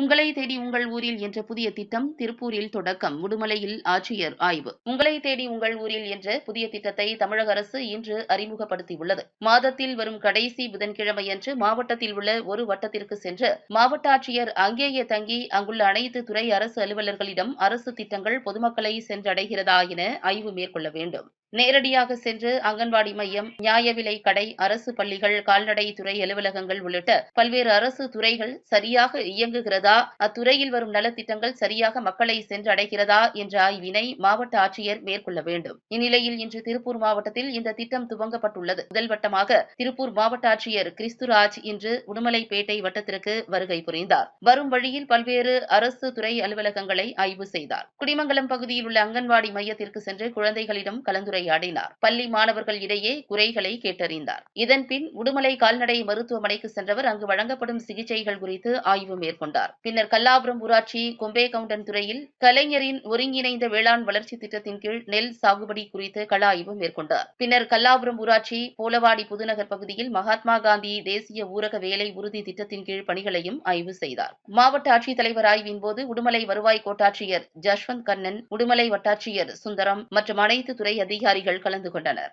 உங்களை தேடி உங்கள் ஊரில் என்ற புதிய திட்டம் திருப்பூரில் தொடக்கம். உடுமலையில் ஆட்சியர் ஆய்வு. உங்களை தேடி உங்கள் ஊரில் என்ற புதிய திட்டத்தை தமிழக அரசு இன்று அறிமுகப்படுத்தியுள்ளது. மாதத்தில் வரும் கடைசி புதன்கிழமையன்று மாவட்டத்தில் உள்ள ஒரு வட்டத்திற்கு சென்று மாவட்ட ஆட்சியர் அங்கேயே தங்கி அங்குள்ள அனைத்து துறை அரசு அலுவலர்களிடம் அரசு திட்டங்கள் பொதுமக்களை சென்றடைகிறதா என ஆய்வு மேற்கொள்ள வேண்டும். நேரடியாக சென்று அங்கன்வாடி மையம் நியாய விலை கடை அரசு பள்ளிகள் கால்நடை துறை அலுவலகங்கள் உள்ளிட்ட பல்வேறு அரசு துறைகள் சரியாக இயங்குகிறதா? அத்துறையில் வரும் நலத்திட்டங்கள் சரியாக மக்களை சென்றடைகிறதா? என்ற ஆய்வினை மாவட்ட ஆட்சியர் மேற்கொள்ள வேண்டும். இந்நிலையில் இன்று திருப்பூர் மாவட்டத்தில் இந்த திட்டம் துவங்கப்பட்டுள்ளது. முதல் வட்டமாக திருப்பூர் மாவட்ட ஆட்சியர் கிறிஸ்துராஜ் இன்று உடுமலைப்பேட்டை வட்டத்திற்கு வருகை புரிந்தார். வரும் வழியில் பல்வேறு அரசு துறை அலுவலகங்களை ஆய்வு செய்தார். குடிமங்கலம் பகுதியில் உள்ள அங்கன்வாடி மையத்திற்கு சென்று குழந்தைகளிடம் கலந்துரை கலந்துரையாடினார் பள்ளி மாணவர்கள் இடையே குறைகளை கேட்டறிந்தார். இதன்பின் உடுமலை கால்நடை மருத்துவமனைக்கு சென்றவர் அங்கு வழங்கப்படும் சிகிச்சைகள் குறித்து ஆய்வு மேற்கொண்டார். பின்னர் கல்லாபுரம் ஊராட்சி கொம்பேகவுண்டன் துறையில் கலைஞரின் ஒருங்கிணைந்த வேளாண் வளர்ச்சி திட்டத்தின் கீழ் நெல் சாகுபடி குறித்து கள ஆய்வு மேற்கொண்டார். பின்னர் கல்லாபுரம் ஊராட்சி போலவாடி புதுநகர் பகுதியில் மகாத்மா காந்தி தேசிய ஊரக வேலை உறுதி திட்டத்தின் கீழ் பணிகளையும் ஆய்வு செய்தார். மாவட்ட ஆட்சித்தலைவர் ஆய்வின் போது உடுமலை வருவாய் கோட்டாட்சியர் ஜஷ்வந்த் கண்ணன் உடுமலை வட்டாட்சியர் சுந்தரம் மற்றும் அனைத்து துறை அதிகாரிகள் கலந்து கொண்டனர்.